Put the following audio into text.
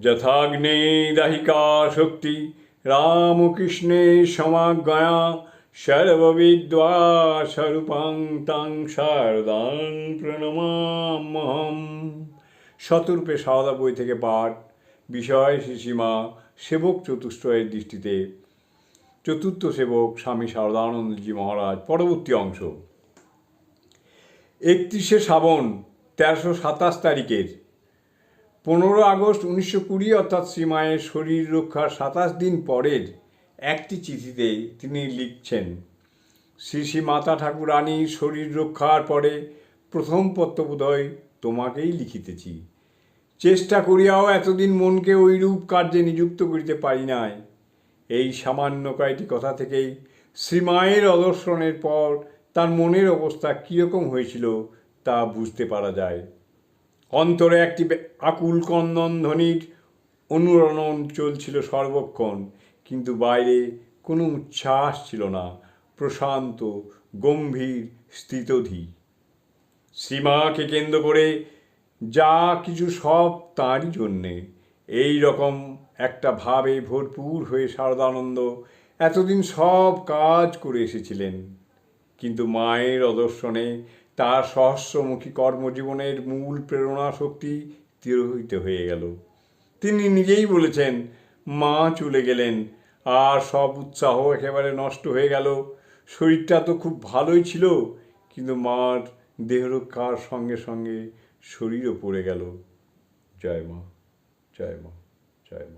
যথাগ্নে দাহিকা শক্তি রামকৃষ্ণে সমাজ্ঞয়া সর্ববিদ্যা স্বরূপাং তাং শারদাং প্রণমামহম শতরূপে সারদা বই থেকে পাঠ, বিষয় শিশিমা, সেবক চতুষ্টয়ের দৃষ্টিতে, চতুর্থ সেবক স্বামী শারদানন্দজি মহারাজ, পরবর্তী অংশ। একত্রিশে শ্রাবণ, তেরোশো সাতাশ তারিখের পনেরো আগস্ট উনিশশো কুড়ি অর্থাৎ শ্রীমায়ের শরীর রক্ষার সাতাশ দিন পরের একটি চিঠিতে তিনি লিখছেন, শ্রী শ্রী মাতা ঠাকুরানীর শরীর রক্ষার পরে প্রথম পত্রবোধয় তোমাকেই লিখিতেছি। চেষ্টা করিয়াও এতদিন মনকে ওইরূপ কার্যে নিযুক্ত করিতে পারি নাই। এই সামান্য কয়েকটি কথা থেকেই শ্রীমায়ের অদর্শনের পর তার মনের অবস্থা কীরকম হয়েছিল তা বুঝতে পারা যায়। অন্তরে একটি আকুল কন্দন ধ্বনির অনুরণন চলছিল সর্বক্ষণ, কিন্তু বাইরে কোনো উচ্ছ্বাস ছিল না, প্রশান্ত, গম্ভীর স্থিতধি সীমাকে কেন্দ্র করে যা কিছু সব তাঁরই জন্যে। এই রকম একটা ভাবে ভরপুর হয়ে শারদানন্দ এতদিন সব কাজ করে এসেছিলেন, কিন্তু মায়ের অদর্শনে তার সহস্রমুখী কর্মজীবনের মূল প্রেরণা শক্তি তিরোহিত হয়ে গেল। তিনি নিজেই বলেছেন, মা চলে গেলেন, আর সব উৎসাহ একেবারে নষ্ট হয়ে গেল। শরীরটা তো খুব ভালোই ছিল, কিন্তু মার দেহরক্ষার সঙ্গে সঙ্গে শরীরও পড়ে গেল। জয় মা জয় মা জয় মা।